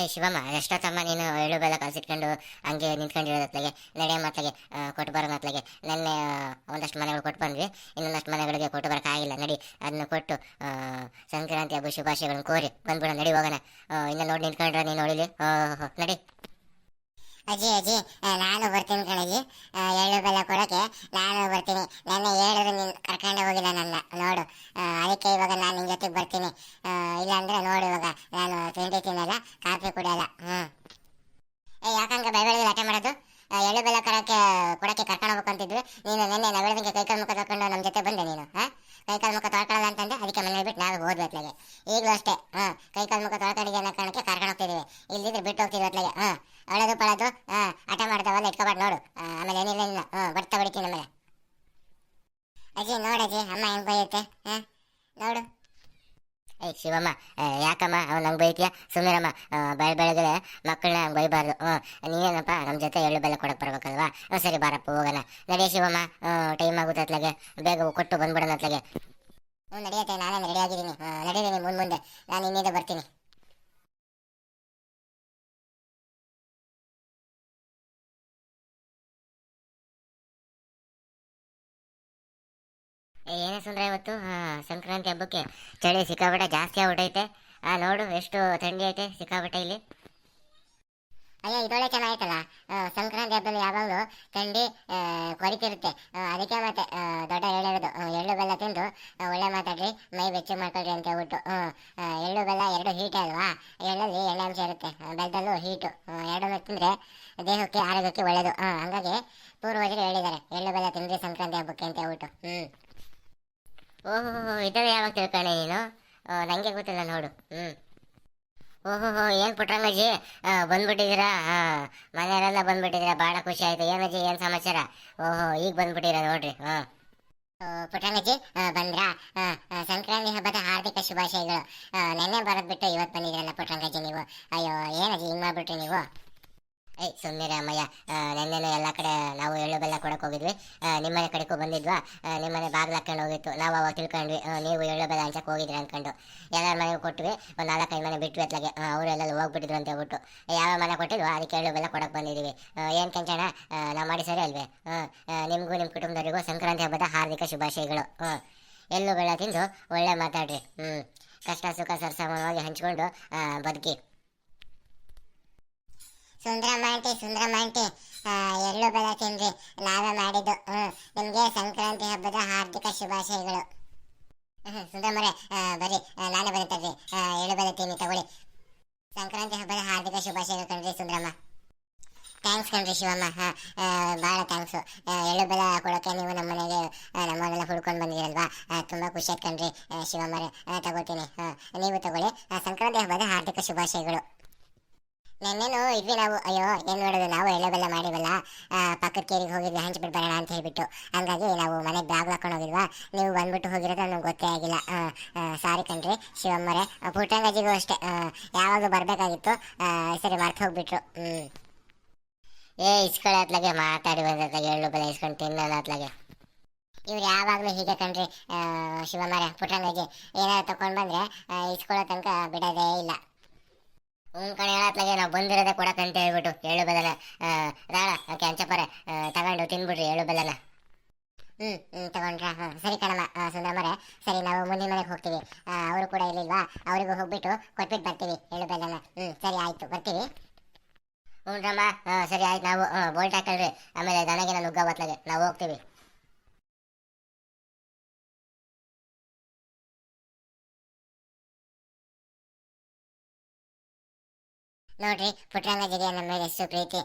ಏಯ್ ಶಿವಮ್ಮ ಎಷ್ಟೊತ್ತಮ್ಮ ನೀನು ಎಳ್ಳು ಬೆಲ್ಲ ಕಲ್ಸಿಟ್ಕೊಂಡು ಹಂಗೆ ನಿಂತ್ಕೊಂಡಿರೋದತ್ಲಾಗೆ ನಡೆಯ ಮತ್ಲಾಗೆ ಕೊಟ್ಟು ಬರೋ ಮತ್ಲಾಗೆ. ನೆನ್ನೆ ಒಂದಷ್ಟು ಮನೆಗಳು ಕೊಟ್ಟು ಬಂದ್ವಿ. ಇನ್ನೊಂದಷ್ಟು ಮನೆಗಳಿಗೆ ಕೊಟ್ಟು ಬರೋಕ್ಕಾಗಿಲ್ಲ ನಡಿ ಅದನ್ನು ಕೊಟ್ಟು ಸಂಕ್ರಾಂತಿ ಹಬ್ಬ ಶುಭಾಶಯಗಳನ್ನು ಕೋರಿ ಬಂದ್ಬಿಡ ನಡಿ, ಹೋಗೋಣ. ಇನ್ನೂ ನೋಡಿ ನಿಂತ್ಕೊಂಡ್ರೆ ನೀನು ಹೊಳಿಲಿ ನಡಿ. ಅಜ್ಜಿ ಅಜ್ಜಿ ನಾನು ಬರ್ತೀನಿ ಕಣಜ್ಜಿ. ಆ, ಎಳ್ಳು ಬೆಲ್ಲ ಕೊಡಕ್ಕೆ ನಾನು ಬರ್ತೀನಿ. ನನ್ನ ಹೇಳಿದ್ರೆ ನೀನು ಕರ್ಕೊಂಡು ಹೋಗಿಲ್ಲ ನನ್ನ ನೋಡು. ಅದಕ್ಕೆ ಇವಾಗ ನಾನು ನಿನ್ನ ಜೊತೆಗೆ ಬರ್ತೀನಿ. ಇಲ್ಲಾಂದ್ರೆ ನೋಡು ಇವಾಗ. ನಾನು ತಿಂಡಿ ತಿನ್ನಲ್ಲ ಕಾಫಿ ಕುಡಿಯಲ್ಲ. ಹ್ಞೂ ಏ ಯಾಕಂಗ ಬೆಳಗ್ಗೆ ಆಟ ಮಾಡೋದು? ಎಳ್ಳು ಬೆಲ್ಲ ಕರಕ್ಕೆ ಕೊಡಕ್ಕೆ ಕರ್ಕೊಂಡು ಹೋಗ್ಬೇಕು ಅಂತಿದ್ವಿ. ನೀನು ನೆನ್ನೆ ಬೆಳಗ್ಗೆ ಕೈಕಾಲು ಮುಖ ತಗೊಂಡು ನಮ್ಮ ಜೊತೆ ಬಂದೆ ನೀನು ಹಾಂ? ಕೈಕಾಲು ಮುಖ ತೊಳ್ಕೊಳ್ಳಲ್ಲ ಅಂತಂದೆ ಅದಕ್ಕೆ ಮನೇಲಿ ಬಿಟ್ಟು ನಾವು ಹೋದ್ಬೇಕ್ಲಾಗೆ ಈಗಲೂ ಅಷ್ಟೇ ಹಾಂ? ಕೈಕಾಲು ಮುಖ ಕಾರಣಕ್ಕೆ ಕರ್ಕೊಂಡು ಹೋಗ್ತಿದ್ದೀವಿ ಇಲ್ಲಿದ್ರೆ ಬಿಟ್ಟು ಹೋಗ್ತಿದ್ವಿ ಅತ್ಲಾಗೆ ಹಾಂ? ಅಳೋದು ಪಳೋದು ಆಟ ಮಾಡ್ತಾವಲ್ಲ ಇಟ್ಕೊಬಾರ್ದು ನೋಡು. ಆಮೇಲೆ ಏನಿಲ್ಲ ಇಲ್ಲ ಬರ್ತಾ ಬಿಡ್ತೀನಿ ಆಮೇಲೆ ಅಜ್ಜಿ ನೋಡಜ್ಜಿ ಅಮ್ಮ ಹೆಂಗೆ ಬೈಯುತ್ತೆ ನೋಡು. ಏಯ್ ಶಿವಮ್ಮ ಆ, ಯಾಕಮ್ಮ ಅವ್ನು ನಂಗೆ ಬೈತೀಯ? ಸುಮ್ಮನಿರಮ್ಮ ಬೆಳ ಬೆಳಗ್ಗೆ ಮಕ್ಕಳನ್ನ ಹಂಗೆ ಬೈಬಾರ್ದು. ಹ್ಞೂ ನೀನೇನಪ್ಪ ನಮ್ಮ ಜೊತೆ ಎಳ್ಳು ಬೆಲ್ಲ ಕೊಡಕ್ಕೆ ಬರ್ಬೇಕಲ್ವಾ? ಹ್ಞೂ ಸರಿ ಬಾರಪ್ಪ ಹೋಗೋಣ. ನಡಿ ಶಿವಮ್ಮ ಟೈಮ್ ಆಗುತ್ತೆ ಅತ್ಲಾಗೆ. ಬೇಗ ಕೊಟ್ಟು ಬಂದ್ಬಿಡೋಣ ಅತ್ಲಾಗೆ. ಹ್ಞೂ ನಡೆಯುತ್ತೆ ನಾನೇ ರೆಡಿ ಆಗಿದ್ದೀನಿ. ನಡೀತೀನಿ ಮುಂದೆ ಮುಂದೆ. ನಾನು ಇನ್ನಿಂದ ಬರ್ತೀನಿ. ಏನೇ ಸುಂದ್ರ ಇವತ್ತು? ಸಂಕ್ರಾಂತಿ ಹಬ್ಬಕ್ಕೆ. ಚಳಿ ಸಿಕ್ಕಾಬಿಟ್ಟೆ ಜಾಸ್ತಿ ಆಗ್ಬಿಟ್ಟೈತೆ. ನೋಡು ಎಷ್ಟು ಥಂಡಿ ಐತೆ ಸಿಕ್ಕಾಬಿಟ್ಟೆ ಇಲ್ಲಿ. ಅಯ್ಯೋ ಇದೊಳ್ಳೆ ಚೆನ್ನಾಯ್ತಲ್ಲ ಆ, ಸಂಕ್ರಾಂತಿ ಹಬ್ಬದಲ್ಲಿ ಯಾವಾಗಲೂ ಥಂಡಿ ಕೊರಿತಿರುತ್ತೆ. ಅದಕ್ಕೆ ಮತ್ತೆ ದೊಡ್ಡ ಹೇಳಿರೋದು ಎಳ್ಳು ಬೆಲ್ಲ ತಿಂದು ಒಳ್ಳೆ ಮಾತಾಡ್ರಿ ಮೈ ಬೆಚ್ಚ ಮಾಡ್ಕೊಳ್ರಿ ಅಂತ ಹೇಳ್ಬಿಟ್ಟು. ಎಳ್ಳು ಬೆಲ್ಲ ಎರಡು ಹೀಟ್ ಅಲ್ವಾ? ಎಳ್ಳಲ್ಲಿ ಎಣ್ಣೆ ಅಂಶ ಇರುತ್ತೆ. ಬೆಲ್ಲದಲ್ಲೂ ಹೀಟು ಎರಡನ್ನೂ ತಿಂದರೆ ದೇಹಕ್ಕೆ ಆರೋಗ್ಯಕ್ಕೆ ಒಳ್ಳೆಯದು ಹಾಗಾಗಿ ಪೂರ್ವಜರು ಹೇಳಿದ್ದಾರೆ ಎಳ್ಳು ಬೆಲ್ಲ ತಿಂದ್ರಿ ಸಂಕ್ರಾಂತಿ ಹಬ್ಬಕ್ಕೆ ಅಂತ ಹೇಳ್ಬಿಟ್ಟು. ಹ್ಞೂ ಓಹೋ ಇದೆಲ್ಲ ಯಾವಾಗ ತಿಳ್ಕೊಂಡೆ ನೀನು? ನನಗೆ ನಂಗೆ ಗೊತ್ತಿಲ್ಲ ನೋಡು. ಹ್ಞೂ ಓಹೋ ಏನು ಪುಟ್ರಂಗಜ್ಜಿ ಬಂದ್ಬಿಟ್ಟಿದ್ದೀರಾ? ಹಾಂ ಮನೆಯವರೆಲ್ಲ ಬಂದ್ಬಿಟ್ಟಿದ್ದೀರಾ? ಭಾಳ ಖುಷಿ ಆಯಿತು. ಏನಜ್ಜಿ ಏನು ಸಮಾಚಾರ? ಓಹೋ ಈಗ ಬಂದ್ಬಿಟ್ಟಿರ ನೋಡ್ರಿ. ಹಾಂ ಆ, ಬಂದ್ರ? ಸಂಕ್ರಾಂತಿ ಹಬ್ಬದ ಹಾರ್ದಿಕ ಶುಭಾಶಯಗಳು. ನೆನ್ನೆ ಬರೋದ್ಬಿಟ್ಟು ಇವತ್ತು ಬಂದಿದ್ರಲ್ಲ ಪುಟ್ಟಣ್ಣಜ್ಜಿ ನೀವು? ಅಯ್ಯೋ ಏನಜ್ಜಿ ಹಿಂಗೆ ಮಾಡ್ಬಿಟ್ರಿ ನೀವು? ಏಯ್ ಸುಮ್ಮನೆ ಅಮ್ಮಯ್ಯ. ನೆನ್ನೆನೂ ಎಲ್ಲ ಕಡೆ ನಾವು ಎಳ್ಳು ಬೆಲ್ಲ ಕೊಡಕ್ಕೆ ಹೋಗಿದ್ವಿ. ನಿಮ್ಮನೆ ಕಡೆಗೂ ಬಂದಿದ್ವಾ? ನಿಮ್ಮನೆ ಬಾಗಿಲು ಹಾಕೊಂಡು ಹೋಗಿತ್ತು. ನಾವು ಅವಾಗ ತಿಳ್ಕೊಂಡ್ವಿ ನೀವು ಎಳ್ಳು ಬೆಲ್ಲ ಹಂಚಕ್ಕೆ ಹೋಗಿದ್ರಿ ಅನ್ಕೊಂಡು. ಎಲ್ಲರ ಮನೆಗೂ ಕೊಟ್ವಿ. ಒಂದು ನಾಲ್ಕೈದು ಮನೆ ಬಿಟ್ವಿ ಅತ್ಲಾಗೆ. ಅವರೆಲ್ಲ ಹೋಗ್ಬಿಟ್ಟಿದ್ರು ಅಂತ ಹೇಳ್ಬಿಟ್ಟು. ಯಾವ ಮನೆ ಕೊಟ್ಟಿದ್ವೋ, ಅದಕ್ಕೆ ಎಳ್ಳು ಬೆಲ್ಲ ಕೊಡಕ್ಕೆ ಬಂದಿದ್ದೀವಿ ಏನು ಕೆಂಚಣ ನಾವು ಮಾಡಿ ಸರಿ ಅಲ್ವೇ? ನಿಮಗೂ ನಿಮ್ಮ ಕುಟುಂಬದವರಿಗೂ ಸಂಕ್ರಾಂತಿ ಹಬ್ಬದ ಹಾರ್ದಿಕ ಶುಭಾಶಯಗಳು. ಎಳ್ಳು ಬೆಲ್ಲ ತಿಂದು ಒಳ್ಳೆ ಮಾತಾಡ್ರಿ. ಹ್ಞೂ ಕಷ್ಟ ಸುಖ ಸರ್ಸಮವಾಗಿ ಹಂಚ್ಕೊಂಡು ಬದುಕಿ. ಆಂಟಿ ಆ, ಎಳ್ಳು ಬೆಲ್ಲ ತಿನ್ರಿ ನಾವೇ ಮಾಡಿದ್ದು ನಿಮ್ಗೆ ಸಂಕ್ರಾಂತಿ ಹಬ್ಬದ ಹಾರ್ದಿಕ ಶುಭಾಶಯಗಳು. ಸುಂದರ ಸುಂದರಮ್ಮರೇ ಆ, ಬರ್ರಿ. ನಾನೇ ಬಂದೆ ತರ್ರಿ ಎಳ್ಳು ಬೆಲ್ಲ ತಿನ್ನಿ ತಗೊಳ್ಳಿ. ಸಂಕ್ರಾಂತಿ ಹಬ್ಬದ ಹಾರ್ದಿಕ ಶುಭಾಶಯಗಳು ಕಣ್ರಿ ಸುಂದರಮ್ಮ. ಥ್ಯಾಂಕ್ಸ್ ಕಣ್ರಿ ಶಿವಮ್ಮ. ಭಾಳ ಥ್ಯಾಂಕ್ಸು ಎಳ್ಳು ಬೆಲ್ಲ ಕೊಡೋಕ್ಕೆ ನೀವು ನಮ್ಮ ಮನೆಗೆ ನಮ್ಮನ್ನೆಲ್ಲ ಹುಡ್ಕೊಂಡು ಬಂದಿರಲ್ವಾ ತುಂಬ ಖುಷಿ ಆಯ್ತು ಕಣ್ರಿ ಶಿವಮ್ಮರೇ. ತಗೋತೀನಿ ನೀವು ತಗೊಳ್ಳಿ. ಸಂಕ್ರಾಂತಿ ಹಬ್ಬದ ಹಾರ್ದಿಕ ಶುಭಾಶಯಗಳು. ನೆನ್ನೆನೂ ಇದ್ವಿ ನಾವು. ಅಯ್ಯೋ ಏನು ಮಾಡೋದು? ನಾವು ಎಳ್ಳೆ ಬೆಲ್ಲ ಮಾಡಿವಲ್ಲ. ಪಕ್ಕದ ಕೇರಿಗೆ ಹೋಗಿದ್ವಿ ಹಂಚ್ಬಿಟ್ಟು ಬರೋಣ ಅಂತ ಹೇಳ್ಬಿಟ್ಟು. ಹಂಗಾಗಿ ನಾವು ಮನೆಗೆ ಬ್ಯಾಗ್ ಹಾಕೊಂಡು ಹೋಗಿಲ್ವಾ ನೀವು ಬಂದ್ಬಿಟ್ಟು ಹೋಗಿರೋದು ನಮ್ಗೆ ಗೊತ್ತೇ ಆಗಿಲ್ಲ. ಸಾರಿ ಕಣ್ರಿ ಶಿವಮ್ಮರೇ. ಪುಟ್ಟಂಗಜಿಗೂ ಅಷ್ಟೇ. ಯಾವಾಗಲೂ ಬರಬೇಕಾಗಿತ್ತು. ಸರಿ ಮರ್ತು ಹೋಗ್ಬಿಟ್ರು. ಏ ಇಸ್ಕೊಳ್ಳೋ ಅತ್ಲಾಗೆ ಮಾತಾಡಿ ಬಂದತ್ಲಾಗೆ ಎಳ್ಳು ಬೆಲ್ಲ ಇಸ್ಕೊಂಡು ತಿನ್ನೋಣ ಅತ್ಲಾಗೆ ಇವ್ರು ಯಾವಾಗಲೂ ಹೀಗೆ ಕಣ್ರಿ ಆ, ಪುಟ್ಟಂಗಜಿ. ಏನಾದ್ರು ತಗೊಂಡು ಬಂದರೆ ಇಸ್ಕೊಳ್ಳೋ ತನಕ ಬಿಡೋದೇ ಇಲ್ಲ. ಹ್ಞೂ ಕಡೆ ಹೇಳತ್ಲಾಗೆ ನಾವು ಬಂದಿರೋದೇ ಕೊಡಕ್ಕಂತ ಹೇಳ್ಬಿಟ್ಟು ಎಳ್ಳು ಬೆಲ್ಲನ ರಾಳ ಕೆಂಚಪ್ಪರೆ ತಗೊಂಡು ತಿನ್ಬಿಡ್ರಿ ಎಳ್ಳು ಬೆಲ್ಲನ ಹ್ಮ್ ಹ್ಞೂ ತಗೊಂಡ್ರಾ? ಸರಿ ಕಣಮ್ಮ ಸುಂದರಮ್ಮರೆ, ಸರಿ, ನಾವು ಮುಂದಿನ ಮನೆಗೆ ಹೋಗ್ತೀವಿ. ಅವರು ಕೂಡ ಇಲ್ಲಿಲ್ವಾ? ಅವರಿಗೂ ಹೋಗ್ಬಿಟ್ಟು ಕೊಟ್ಬಿಟ್ಟು ಬರ್ತೀವಿ ಎಳ್ಳು ಬೆಲ್ಲನ ಹ್ಞೂ ಸರಿ ಆಯ್ತು, ಬರ್ತೀವಿ. ಹ್ಞೂ ರಮ್ಮ ಸರಿ ಆಯ್ತು, ನಾವು ಬೋಲ್ಟ್ ಹಾಕಲ್ರಿ. ಆಮೇಲೆ ನನಗೆ ನಾನು ನುಗ್ಗ ನಾವು ಹೋಗ್ತೀವಿ. ನೋಡ್ರಿ ಪುಟ್ಟರಂಗಜ್ಜಿಗೆ ನಮ್ಮ ಮೇಲೆ ಎಷ್ಟು ಪ್ರೀತಿ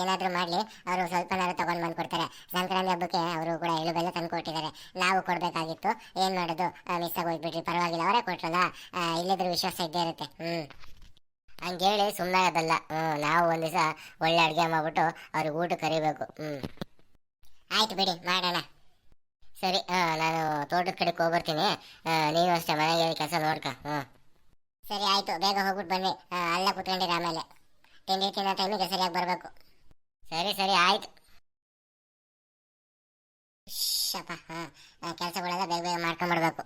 ಏನಾದರೂ ಮಾಡಲಿ, ಅವರು ಸ್ವಲ್ಪನಾದ್ರು ತೊಗೊಂಡು ಬಂದು ಕೊಡ್ತಾರೆ ಸಂಕ್ರಾಂತಿ ಹಬ್ಬಕ್ಕೆ ಅವರು ಕೂಡ ಎಳು ಬೆಲ್ಲ ತಂದು ಕೊಟ್ಟಿದ್ದಾರೆ. ನಾವು ಕೊಡಬೇಕಾಗಿತ್ತು, ಏನು ಮಾಡೋದು? ಮಿಸ್ ಆಗೋಗ್ಬಿಟ್ರಿ ಪರವಾಗಿಲ್ಲ, ಅವರೇ ಕೊಟ್ರಲ್ಲ? ಇಲ್ಲದ್ರ ವಿಶ್ವಾಸ ಇದ್ದೇ ಇರುತ್ತೆ. ಹ್ಞೂ ಹಂಗೇಳಿ ಸುಮ್ಮನೆ ಅದಲ್ಲ. ಹ್ಞೂ ನಾವು ಒಂದು ದಿವಸ ಒಳ್ಳೆ ಅಡುಗೆ ಮಾಡ್ಬಿಟ್ಟು ಅವ್ರಿಗೆ ಊಟ ಕರಿಬೇಕು. ಹ್ಞೂ ಆಯ್ತು ಬಿಡಿ, ಮಾಡೋಣ. ಸರಿ ನಾನು ತೋಟದ ಕಡೆಗೆ ಹೋಗ್ಬರ್ತೀನಿ. ನೀವು ಅಷ್ಟೇ ಮನೆಗೆ ಕೆಲಸ ನೋಡ್ಕ. ಹ್ಞೂ ಸರಿ, ಆಯ್ತು. ಬೇಗ ಹೋಗ್ಬಿಟ್ಟು ಬನ್ನಿ. ಅಲ್ಲ ಕುತ್ಕೊಂಡಿರಿ ಆಮೇಲೆ. ತಿಂಡಿ ತಿನ್ನೋ ಟೈಮಿಗೆ ಸರಿಯಾಗಿ ಬರಬೇಕು. ಸರಿ ಸರಿ, ಆಯ್ತು. ಶಪ ಹಾಂ. ಕೆಲಸಗಳೆಲ್ಲ ಬೇಗ ಬೇಗ ಮಾಡ್ಕೊಂಡ್ಬಿಡ್ಬೇಕು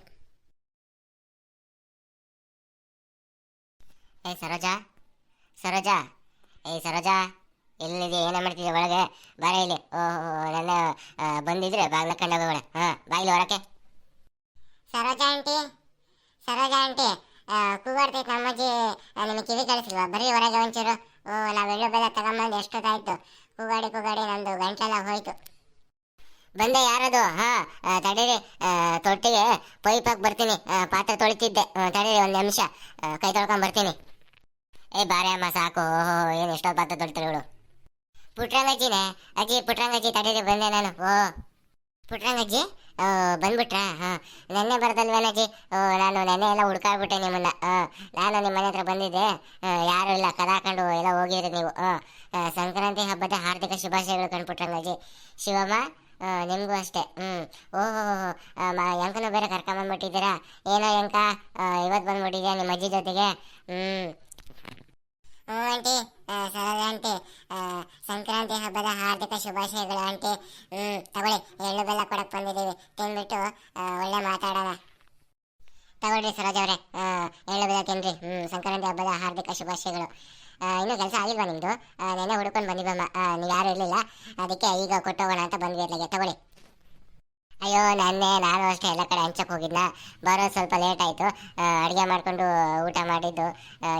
ಏ, ಸರೋಜಾ. ಸರೋಜಾ. ಏ, ಸರೋಜಾ. ಎಲ್ಲಿದೆ ಏನೇ ಮಾಡ್ತಿದ್ದೆ ಒಳಗೆ? ಬಾರ ಇಲ್ಲಿ. ಓಹೋ ನನ್ನ ಬಂದಿದ್ರೆ ಬಾಗಿಲ ಕಂಡು ಹೋಗೋಣ. ಹಾ, ಬಾಗಿಲು ಹೊರಕ್ಕೆ ಸರೋಜಾ ಆಂಟಿ. ಸರೋಜಾ ಆಂಟಿ. ಕೂಗಾಡ್ತೈತೆ ನಮ್ಮಜ್ಜಿ ನಿಮಗೆ ಕಿವಿ ಕಳಿಸಿಲ್ವ? ಬರೀ ಹೊರಗೆ ಒಂಚೂರು. ಓ, ನಾವು ಎಳ್ಳು ಬೆಲ್ಲ ತಗೊಂಬಂದು ಎಷ್ಟೊತ್ತಾಯ್ತು? ಕೂಗಾಡಿ ಕೂಗಾಡಿ ನಂದು ಗಂಟೆಲ್ಲ ಹೋಯ್ತು. ಬಂದೆ ಯಾರದು? ಹಾ ತಡೀರಿ. ತೊಟ್ಟಿಗೆ ಪೈಪ್ ಹಾಕಿ ಬರ್ತೀನಿ ಪಾತ್ರೆ ತೊಳಿತಿದ್ದೆ. ತಡೀರಿ ಒಂದು ನಿಮಿಷ. ಕೈ ತೊಳ್ಕೊಂಡ್ ಬರ್ತೀನಿ. ಏ, ಬಾರೆ ಅಮ್ಮ, ಸಾಕು. ಓಹೋ, ಏನು ಎಷ್ಟೊತ್ತು ಪಾತ್ರೆ ತೊಳಿತಾರೆ ಇವಳು ಪುಟ್ರಂಗಜ್ಜಿನೇ. ಅಜ್ಜಿ, ಪುಟ್ರಂಗಜ್ಜಿ, ತಡೀರಿ, ಬಂದೆ ನಾನು. ಓ. ಪುಟ್ರಂಗಜ್ಜಿ ಬಂದ್ಬಿಟ್ರಾ? ಹಾಂ. ನೆನ್ನೆ ಬರ್ದಲ್ವೇನಜ್ಜಿ ನಾನು ನೆನ್ನೆ ಎಲ್ಲ ಹುಡ್ಕಾಡ್ಬಿಟ್ಟೆ ನಿಮ್ಮನ್ನ. ನಾನು ನಿಮ್ಮ ಮನೆ ಹತ್ರ ಬಂದಿದ್ದೆ. ಯಾರು ಇಲ್ಲ ಕದಾಕೊಂಡು ಎಲ್ಲ ಹೋಗಿರಿ ನೀವು. ಸಂಕ್ರಾಂತಿ ಹಬ್ಬದ ಹಾರ್ದಿಕ ಶುಭಾಶಯಗಳು ಕಣ್ಪುಟ್ರಂಗಜ್ಜಿ ಶಿವಮ್ಮ ನಿಮಗೂ ಅಷ್ಟೇ. ಹ್ಞೂ ಓಹೋ ಎಂಕನೂ ಬೇರೆ ಕರ್ಕೊಂಬಂದ್ಬಿಟ್ಟಿದ್ದೀರಾ? ಏನೋ ಎಂಕ ಇವತ್ತು ಬಂದ್ಬಿಟ್ಟಿದ್ಯಾ ನಿಮ್ಮ ಅಜ್ಜಿ ಜೊತೆಗೆ? ಹ್ಞೂ ಹ್ಞೂ ಆಂಟಿ. ಆ, ಸರೋಜಾ ಆಂಟಿ. ಸಂಕ್ರಾಂತಿ ಹಬ್ಬದ ಹಾರ್ದಿಕ ಶುಭಾಶಯಗಳು ಆಂಟಿ. ಹ್ಞೂ ತಗೊಳ್ಳಿ ಎಳ್ಳು ಬೆಲ್ಲ ಕೊಡಕ್ಕೆ ಬಂದಿದ್ದೀವಿ ತಿಂದ್ಬಿಟ್ಟು ಆ, ಒಳ್ಳೆ ಮಾತಾಡೋಣ ತಗೊಳ್ರಿ ಸರೋಜ ಅವರೇ ಎಳ್ಳು ಬೆಲ್ಲ ತಿನ್ರಿ ಹ್ಞೂ ಸಂಕ್ರಾಂತಿ ಹಬ್ಬದ ಹಾರ್ದಿಕ ಶುಭಾಶಯಗಳು. ಇನ್ನು ಕೆಲಸ ಆಗಿಲ್ವಾ ನಿಮ್ಮದು ನೆನ್ನೆ ಹುಡ್ಕೊಂಡು ಬಂದಿವಮ್ಮ ನೀವು ಯಾರು ಇರಲಿಲ್ಲ? ಅದಕ್ಕೆ ಈಗ ಕೊಟ್ಟೋಗೋಣ ಅಂತ ಬಂದ್ವಿ ಅಲ್ಲಿಗೆ. ತಗೊಳ್ಳಿ. ಅಯ್ಯೋ, ನನ್ನೆ ನಾನು ಅಷ್ಟೇ ಎಲ್ಲ ಕಡೆ ಹಂಚಕ್ಕೆ ಹೋಗಿದ್ನ. ಬರೋದು ಸ್ವಲ್ಪ ಲೇಟ್ ಆಯಿತು. ಅಡುಗೆ ಮಾಡಿಕೊಂಡು ಊಟ ಮಾಡಿದ್ದು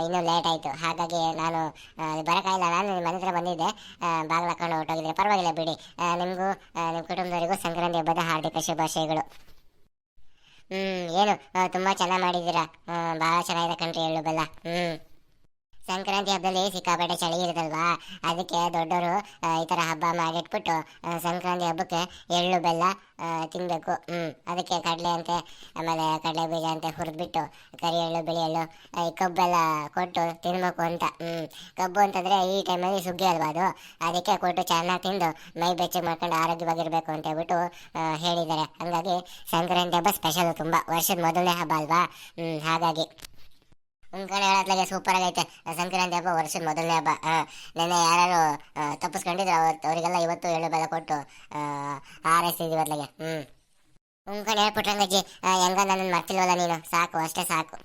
ಇನ್ನೂ ಲೇಟ್ ಆಯಿತು. ಹಾಗಾಗಿ ನಾನು ಬರೋಕ್ಕಾಗಿಲ್ಲ ನಾನು ನಿಮ್ಮ ಮನೆ ಹತ್ರ ಬಂದಿದ್ದೆ. ಬಾಗಿಲು ಹಾಕೊಂಡು ಹೊರಟೋಗಿದ್ದೆ. ಪರವಾಗಿಲ್ಲ ಬಿಡಿ. ನಿಮಗೂ ನಿಮ್ಮ ಕುಟುಂಬದವರಿಗೂ ಸಂಕ್ರಾಂತಿ ಹಬ್ಬದ ಹಾರ್ದಿಕ ಶುಭಾಶಯಗಳು. ಹ್ಮ್, ಏನು ತುಂಬ ಚೆನ್ನಾಗಿ ಮಾಡಿದ್ದೀರಾ? ಭಾಳ ಚೆನ್ನಾಗಿದೆ ಕಣ್ರಿ ಹೇಳು ಬೆಲ್ಲ. ಹ್ಮ್. ಸಂಕ್ರಾಂತಿ ಹಬ್ಬದಲ್ಲಿ ಸಿಕ್ಕಾಪಟ್ಟೆ ಚಳಿ ಇರುತ್ತಲ್ವಾ? ಅದಕ್ಕೆ ದೊಡ್ಡವರು ಈ ಥರ ಹಬ್ಬ ಮಾಡಿಟ್ಬಿಟ್ಟು ಸಂಕ್ರಾಂತಿ ಹಬ್ಬಕ್ಕೆ ಎಳ್ಳು, ಬೆಲ್ಲ ತಿನ್ನಬೇಕು ಹ್ಞೂ ಅದಕ್ಕೆ ಕಡಲೆ ಅಂತೆ, ಆಮೇಲೆ ಕಡಲೆ ಬೀಜ ಅಂತೆ ಹುರಿದ್ಬಿಟ್ಟು, ಕರಿ ಎಳ್ಳು, ಬಿಳಿ ಎಳ್ಳು ಈ ಕಬ್ಬೆಲ್ಲ ಕೊಟ್ಟು ತಿನ್ನಬೇಕು ಅಂತ. ಹ್ಞೂ ಕಬ್ಬು ಅಂತಂದ್ರೆ ಈ ಟೈಮಲ್ಲಿ ಸುಗ್ಗಿ ಅಲ್ವಾ ಅದು? ಅದಕ್ಕೆ ಕೊಟ್ಟು ಚೆನ್ನಾಗಿ ತಿಂದು ಮೈ ಬೆಚ್ಚಗೆ ಮಾಡ್ಕೊಂಡು ಆರೋಗ್ಯವಾಗಿರಬೇಕು ಅಂತ ಹೇಳ್ಬಿಟ್ಟು ಹೇಳಿದ್ದಾರೆ. ಹಂಗಾಗಿ ಸಂಕ್ರಾಂತಿ ಹಬ್ಬ ಸ್ಪೆಷಲ್ ತುಂಬ. ವರ್ಷದ ಮೊದಲನೇ ಹಬ್ಬ ಅಲ್ವಾ? ಹ್ಞೂ ಹಾಗಾಗಿ. ಉಂಕಣೆ ಹೇಳತ್ಲಾಗೆ ಸೂಪರ್ ಆಗೈತೆ. ಸಂಕ್ರಾಂತಿ ಹಬ್ಬ ವರ್ಷದ ಮೊದಲನೇ ಹಬ್ಬ. ನೆನ್ನೆ ಯಾರು ತಪ್ಪಿಸ್ಕೊಂಡಿದ್ರು ಅವತ್ತು ಅವರಿಗೆಲ್ಲ ಇವತ್ತು ಎಳೆ ಬೆಲ್ಲ ಕೊಟ್ಟು ಆ, ಇವತ್ತಿಗೆ ಹ್ಞೂ ನಿಮ್ಮ ಕಡೆ ಹೇಳ್ಬಿಟ್ರಂಗಜ್ಜಿ ಹೆಂಗ ನನ್ನ ಮರ್ತಿಲ್ವಲ್ಲ ನೀನು? ಸಾಕು ಅಷ್ಟೇ ಸಾಕು.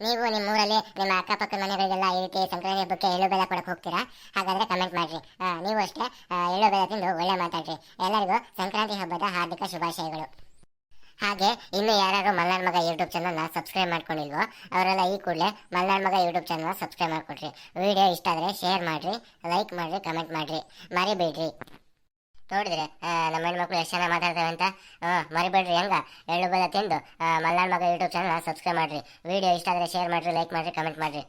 ನೀವು ನಿಮ್ಮ ಊರಲ್ಲಿ ನಿಮ್ಮ ಅಕ್ಕಪಕ್ಕ ಮನೆಗಳಿಗೆಲ್ಲ ಈ ರೀತಿ ಸಂಕ್ರಾಂತಿ ಹಬ್ಬಕ್ಕೆ ಎಳ್ಳು ಬೆಲ್ಲ ಕೊಡಕ್ಕೆ ಹೋಗ್ತೀರಾ? ಹಾಗಾದ್ರೆ ಕಮೆಂಟ್ ಮಾಡಿರಿ. ನೀವು ಅಷ್ಟೇ ಎಳ್ಳು ಬೆಲ್ಲ ತಿಂದು ಒಳ್ಳೆ ಮಾತಾಡ್ರಿ. ಎಲ್ಲರಿಗೂ ಸಂಕ್ರಾಂತಿ ಹಬ್ಬದ ಹಾರ್ದಿಕ ಶುಭಾಶಯಗಳು. ಹಾಗೆ ಇನ್ನು ಯಾರು ಮಲ್ನಾಡ್ ಮಗ ಯೂಟ್ಯೂಬ್ ಚಾನಲ್ನ ಸಬ್ಸ್ಕ್ರೈಬ್ ಮಾಡ್ಕೊಂಡಿಲ್ವೋ, ಅವರೆಲ್ಲ ಈ ಕೂಡಲೇ Malnad Maga YouTube channel subscribe ಮಾಡ್ಕೊಡ್ರಿ video ಇಷ್ಟ ಆದರೆ ಶೇರ್ ಮಾಡಿರಿ ಲೈಕ್ ಮಾಡಿರಿ ಕಮೆಂಟ್ ಮಾಡಿರಿ. ಮರಿಬೇಡ್ರಿ. ನೋಡಿದ್ರೆ ನಮ್ಮ ಹೆಣ್ಮಕ್ಳು ಎಷ್ಟು ಚೆನ್ನಾಗಿ ಮಾತಾಡ್ತೇವೆ ಅಂತ? ಮರಿಬೇಡ್ರಿ ಹೆಂಗ. ಎಳ್ಳು ಬೆಲ್ಲ ತಿಂದು Malnad Maga YouTube channel subscribe ಮಾಡಿರಿ. ವಿಡಿಯೋ ಇಷ್ಟ ಆದರೆ ಶೇರ್ ಮಾಡಿರಿ ಲೈಕ್ ಮಾಡಿರಿ ಕಮೆಂಟ್ ಮಾಡಿರಿ.